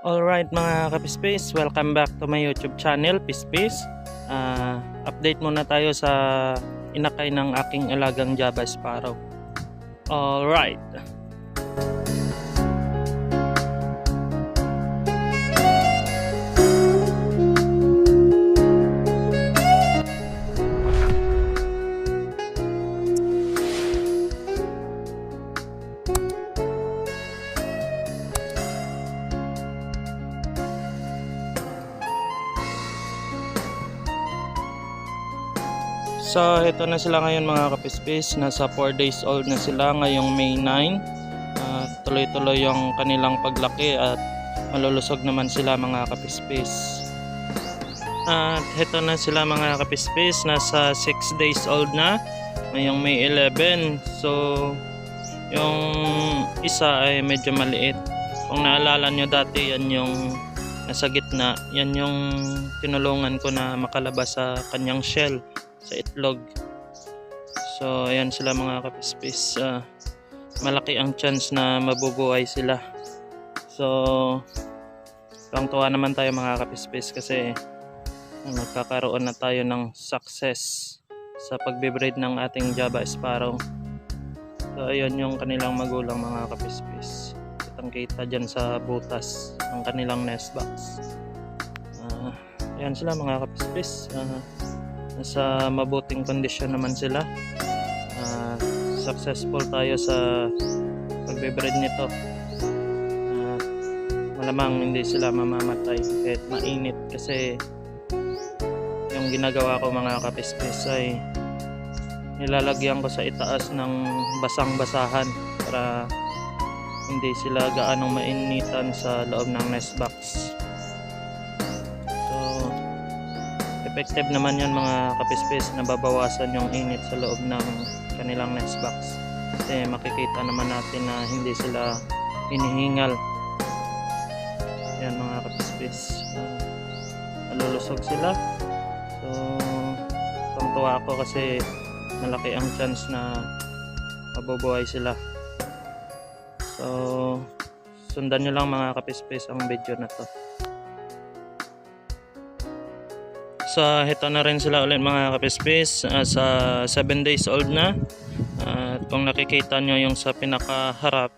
Alright mga kapispace, welcome back to my YouTube channel, Pispace. Ah, update muna tayo sa inakay ng aking alagang Java Sparrow. Alright. So, ito na sila ngayon mga kapispace. Nasa 4 days old na sila ngayong May 9. Ah, tuloy-tuloy yung kanilang paglaki at malulusog naman sila mga kapispace. At ito na sila mga kapispace. Nasa 6 days old na ngayong May 11. So, yung isa ay medyo maliit. Kung naalala nyo dati, yan yung nasa gitna. Yan yung tinulungan ko na makalabas sa kanyang shell sa itlog. So, ayan sila mga kapispis. Ah, malaki ang chance na mabubuhay sila. So, tuwang-tuwa naman tayo mga kapispis kasi ah, magkakaroon na tayo ng success sa pagbe-breed ng ating Java Sparrow. So, ayun yung kanilang magulang mga kapispis. Kitang kita dyan sa butas ng kanilang nest box. Ah, ayan sila mga kapispis. Ah, nasa mabuting kondisyon naman sila. Ah, successful tayo sa pagbe-breed nito. Ah, malamang hindi sila mamamatay kahit mainit kasi yung ginagawa ko mga kapispis ay nilalagyan ko sa itaas ng basang-basahan para hindi sila gaanong mainitan sa loob ng nest box. So effective naman yun mga kapispis na babawasan yung init sa loob ng kanilang nest box. Kasi makikita naman natin na hindi sila hinihingal. Yan mga kapispis. Uh, nalulusog sila. So tuwa ako kasi malaki ang chance na mabubuhay sila. So sundan nyo lang mga kapispis ang video na to So, ito na rin sila ulit mga kapispis. Uh, sa 7 days old na. Uh, kung nakikita nyo yung sa pinakaharap,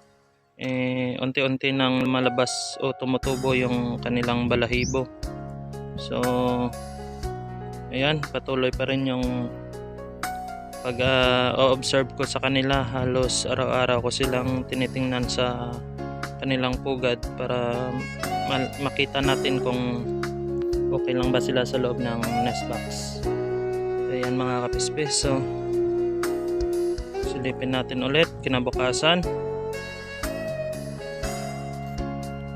eh, unti-unti nang lumalabas o tumutubo yung kanilang balahibo. So, ayan, patuloy pa rin yung pag uh, observe ko sa kanila. Halos araw-araw ko silang tinitingnan sa kanilang pugad para makita natin kung okay lang ba sila sa loob ng nest box. So, yan mga kapispis. So, silipin natin ulit kinabukasan.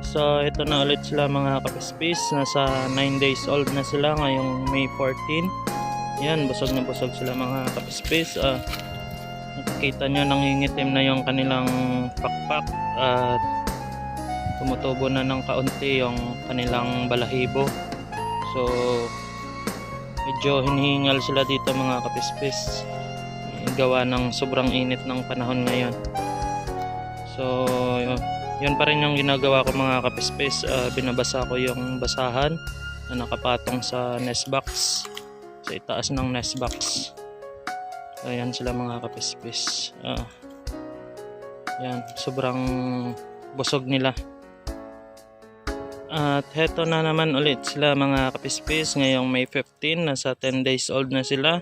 So, ito na ulit sila mga kapispis. Nasa 9 days old na sila ngayong May 14. Yan, busog na busog sila mga kapispis. Uh, nakikita nyo nangingitim na yung kanilang pakpak at tumutubo na ng kaunti yung kanilang balahibo. So, medyo hinihingal sila dito mga kapispis. Eh, Gawa ng sobrang init ng panahon ngayon. So, yun, yun pa rin yung ginagawa ko mga kapispis. Ah, binabasa ko yung basahan na nakapatong sa nest box. Sa itaas ng nest box. Ayan sila mga kapispis. Ah, yan, sobrang busog nila. At heto na naman ulit sila mga kapispis ngayong May 15 nasa 10 days old na sila.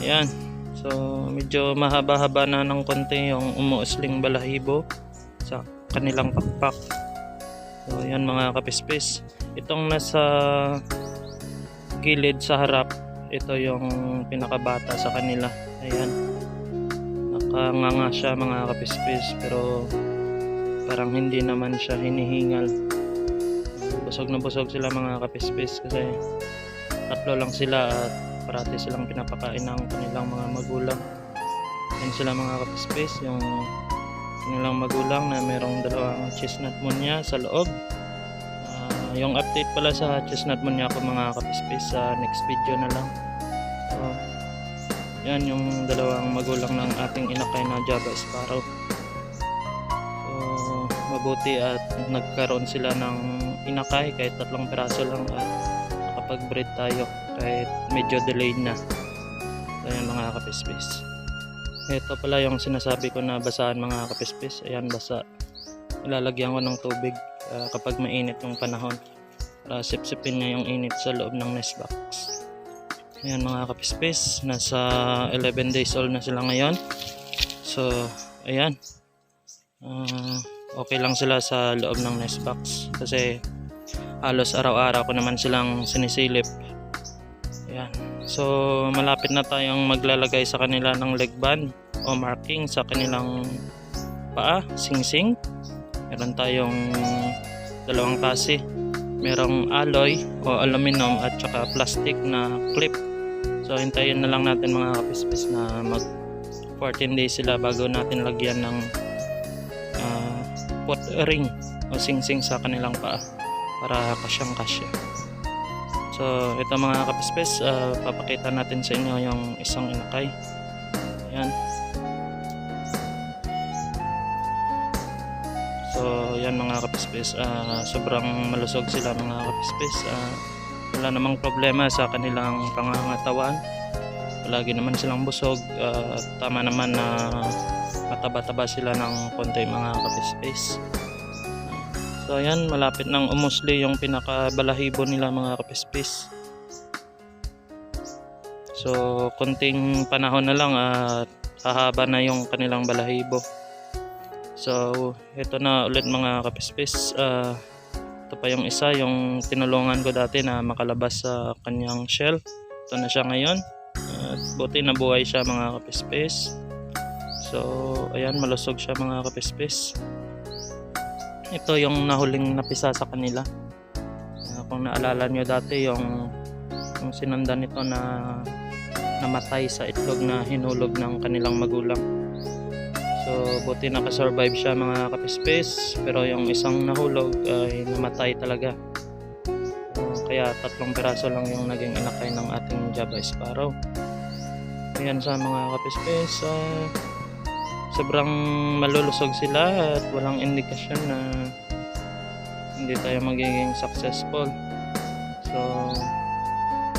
Ayan. So medyo mahaba-haba na ng konti yung umuusling balahibo sa kanilang pakpak. So ayan mga kapispis. Itong nasa gilid sa harap, ito yung pinakabata sa kanila. Ayan. Nakanganga siya mga kapispis pero parang hindi naman siya hinihingal busog na busog sila mga kapispis kasi tatlo lang sila at parati silang pinapakain ng kanilang mga magulang. Yan sila mga kapispis yung kanilang magulang na merong dalawang chestnut munya sa loob. Ah, yung update pala sa chestnut munya ko mga kapispis sa next video na lang. So yan yung dalawang magulang ng ating inakay na Java Sparrow. So mabuti buti at nagkaroon sila ng inakay kahit tatlong piraso lang at nakapag-breed tayo kahit medyo delayed na. So yan mga kapispis. Ito pala yung sinasabi ko na basahan mga kapispis. Ayan basa. Ilalagyan ko ng tubig ah, kapag mainit yung panahon. Para sipsipin niya yung init sa loob ng nest box. Ayan mga kapispis. Nasa 11 days old na sila ngayon. So, ayan. Ah, okay lang sila sa loob ng nest box. Kasi halos araw-araw ko naman silang sinisilip. Ayan. So, malapit na tayong maglalagay sa kanila ng leg band o marking sa kanilang paa, sing-sing. Meron tayong dalawang tasi. Merong alloy o aluminum at saka plastic na clip. So, hintayin na lang natin mga kapispis na mag 14 days sila bago natin lagyan ng ah, foot ring o sing-sing sa kanilang paa para kasyang kasya. So, ito mga kapispes, ah, papakita natin sa inyo yung isang inakay. Ayan. So, yan mga kapispes, ah, sobrang malusog sila mga kapispes. Ah, wala namang problema sa kanilang pangangatawan. Palagi naman silang busog. ah, tama naman na mataba-taba sila ng konti mga kapispes. So ayan, malapit nang umusli yung pinakabalahibo nila mga kapispis. So konting panahon na lang at hahaba na yung kanilang balahibo. So ito na ulit mga kapispis. Ah, ito pa yung isa, yung tinulungan ko dati na makalabas sa kanyang shell. Ito na siya ngayon. At buti nabuhay siya mga kapispis. So ayan, malusog siya mga kapispis ito yung nahuling napisa sa kanila. Ah, kung naalala nyo dati yung yung sinanda nito na namatay sa itlog na hinulog ng kanilang magulang. So buti nakasurvive siya mga kapispes pero yung isang nahulog ay namatay talaga. Ah, kaya tatlong piraso lang yung naging inakay ng ating Java Sparrow. Ayan sa mga kapispes ah, sobrang malulusog sila at walang indikasyon na hindi tayo magiging successful. So,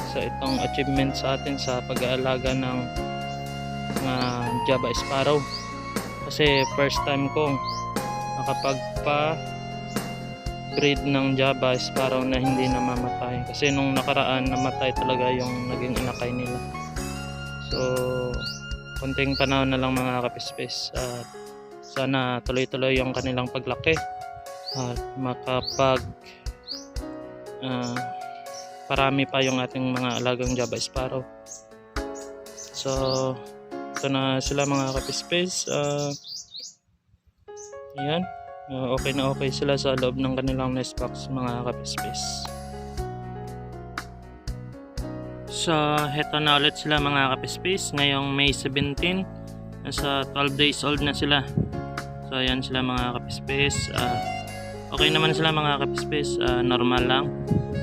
sa itong achievement sa atin sa pag-aalaga ng mga Java Sparrow. Kasi first time kong makapagpa breed ng Java Sparrow na hindi namamatay. Kasi nung nakaraan namatay talaga yung naging inakay nila. So, konting panahon na lang mga kapispes at sana tuloy-tuloy yung kanilang paglaki. At makapag ah, parami pa yung ating mga alagang Java Sparrow. So ito na sila mga kapispes uh, ayan. Ah, okay na okay sila sa loob ng kanilang nest box mga kapispes So, heto na ulit sila mga kapispis. Ngayong May 17, nasa 12 days old na sila. So, ayan sila mga kapispis. Ah, okay naman sila mga kapispis. Ah, normal lang.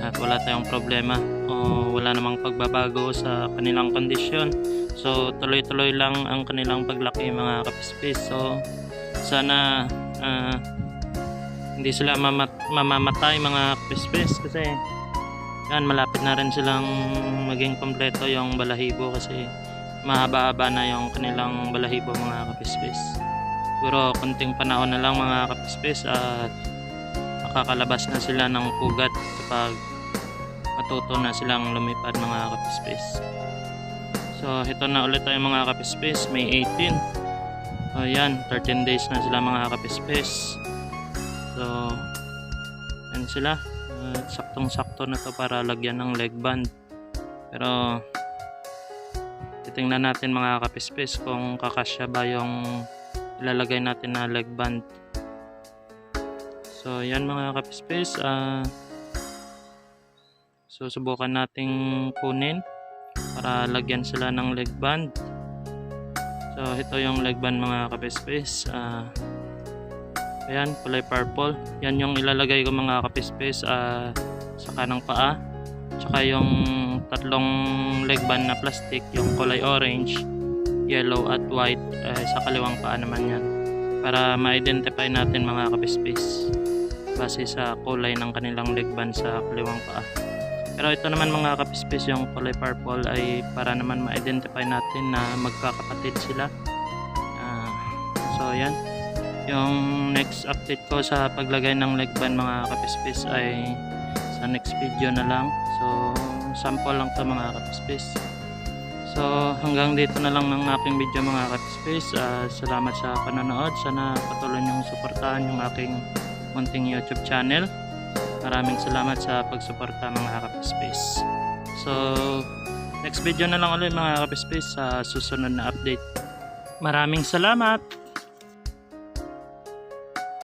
At wala tayong problema. O wala namang pagbabago sa kanilang kondisyon. So, tuloy-tuloy lang ang kanilang paglaki mga kapispis. So, sana ah, hindi sila mamat- mamamatay mga kapispis kasi yan, malapit na rin silang maging kompleto yung balahibo kasi mahaba-haba na yung kanilang balahibo mga kapispis. Siguro konting panahon na lang mga kapispis at makakalabas na sila ng pugat kapag matuto na silang lumipad mga kapispis. So, ito na ulit tayo mga kapispis, May 18. So, yan, 13 days na sila mga kapispis. So, yan sila. At saktong-sakto na to para lagyan ng leg band. Pero titingnan natin mga kapispis kung kakasya ba yung ilalagay natin na leg band. So yan mga kapispis. ah so subukan nating kunin para lagyan sila ng leg band. So ito yung leg band mga kapispis. Ah Ayan, kulay purple. Yan yung ilalagay ko mga kapispis ah, sa kanang paa. Tsaka yung tatlong leg band na plastic, yung kulay orange, yellow at white eh, sa kaliwang paa naman yan. para ma-identify natin mga kapispace base sa kulay ng kanilang leg band sa kaliwang paa. Pero ito naman mga kapispace yung kulay purple ay para naman ma-identify natin na magkakapatid sila. Ah, so yan. Yung next update ko sa paglagay ng leg band mga kapispace ay sa next video na lang. So sample lang to mga kapispace. So hanggang dito na lang ng aking video mga kapispace. Ah, salamat sa panonood. Sana patuloy niyong suportahan yung aking munting YouTube channel. Maraming salamat sa pagsuporta mga kapispace. So next video na lang ulit mga kapispace sa susunod na update. Maraming salamat!